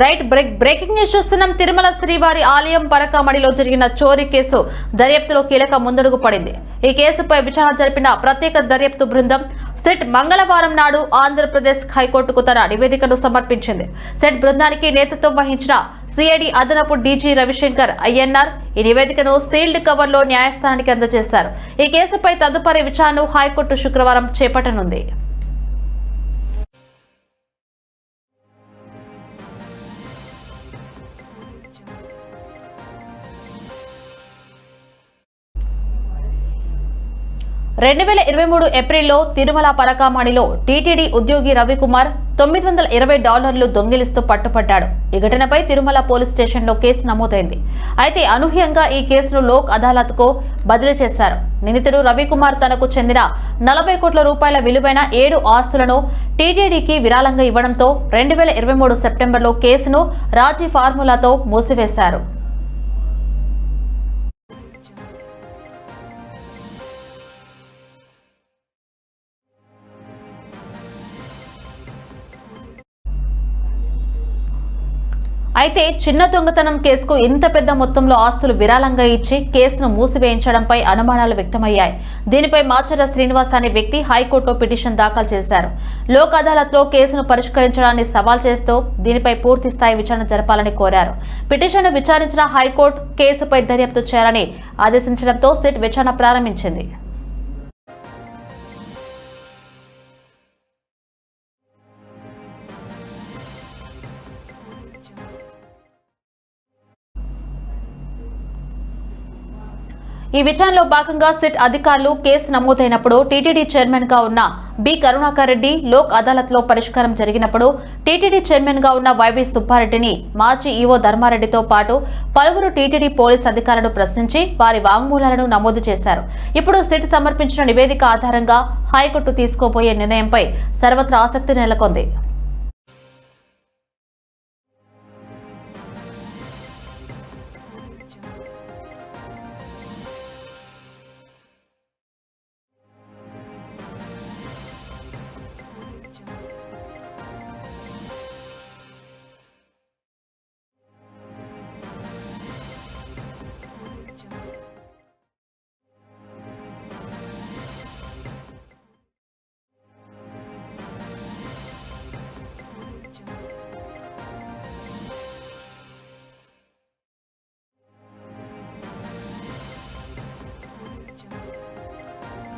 Right break breaking news చూస్తున్నాం. తిరుమల శ్రీవారి ఆలయం పరకామడిలో జరిగిన చోరీ కేసు దర్యాప్తులో కీలక ముందడుగు పడింది. ఈ కేసుపై విచారణ జరిపిన ప్రత్యేక దర్యాప్తు బృందం సెట్ మంగళవారం నాడు ఆంధ్రప్రదేశ్ హైకోర్టుకు తన నివేదికను సమర్పించింది. సెట్ బృందానికి నేతృత్వం వహించిన సిఐడి అదనపు డీజీ రవిశంకర్ ఐఎన్ఆర్ ఈ నివేదికను సీల్డ్ కవర్లో న్యాయస్థానానికి అందజేశారు. ఈ కేసుపై తదుపరి విచారణ హైకోర్టు శుక్రవారం చేపట్టనుంది. రెండు వేల ఇరవై మూడు ఏప్రిల్లో తిరుమల పరకామణిలో టీటీడీ ఉద్యోగి రవికుమార్ తొమ్మిది వందల ఇరవై డాలర్లు దొంగిలిస్తూ పట్టుపడ్డాడు. ఈ ఘటనపై తిరుమల పోలీస్ స్టేషన్లో కేసు నమోదైంది. అయితే అనూహ్యంగా ఈ కేసును లోక్ అదాలత్కు బదిలీ చేశారు. నిందితుడు రవికుమార్ తనకు చెందిన నలభై కోట్ల రూపాయల విలువైన ఏడు ఆస్తులను టీటీడీకి విరాళంగా ఇవ్వడంతో రెండు వేల ఇరవై మూడు సెప్టెంబర్లో కేసును రాజీ ఫార్ములాతో మూసివేశారు. అయితే చిన్న దొంగతనం కేసుకు ఇంత పెద్ద మొత్తంలో ఆస్తులు విరాళంగా ఇచ్చి కేసును మూసివేయించడంపై అనుమానాలు వ్యక్తమయ్యాయి. దీనిపై మాచర్ల శ్రీనివాస్ అనే వ్యక్తి హైకోర్టులో పిటిషన్ దాఖలు చేశారు. లోక్ అదాలత్లో కేసును పరిష్కరించడాన్ని సవాల్ చేస్తూ దీనిపై పూర్తి స్థాయి విచారణ జరపాలని కోరారు. పిటిషన్ను విచారించిన హైకోర్టు కేసుపై దర్యాప్తు చేయాలని ఆదేశించడంతో సిట్ విచారణ ప్రారంభించింది. ఈ విచారణలో భాగంగా సిట్ అధికారులు కేసు నమోదైనప్పుడు టీటీడీ చైర్మన్గా ఉన్న బి కరుణాకర్ రెడ్డి లోక్ అదాలత్లో పరిష్కారం జరిగినప్పుడు టీటీడీ చైర్మన్గా ఉన్న వైవి సుబ్బారెడ్డిని మాజీ ఈవో ధర్మారెడ్డితో పాటు పలువురు టీటీడీ పోలీస్ అధికారులను ప్రశ్నించి వారి వాంగ్మూలాలను నమోదు చేశారు. ఇప్పుడు సిట్ సమర్పించిన నివేదిక ఆధారంగా హైకోర్టు తీసుకోబోయే నిర్ణయంపై సర్వత్రా ఆసక్తి నెలకొంది.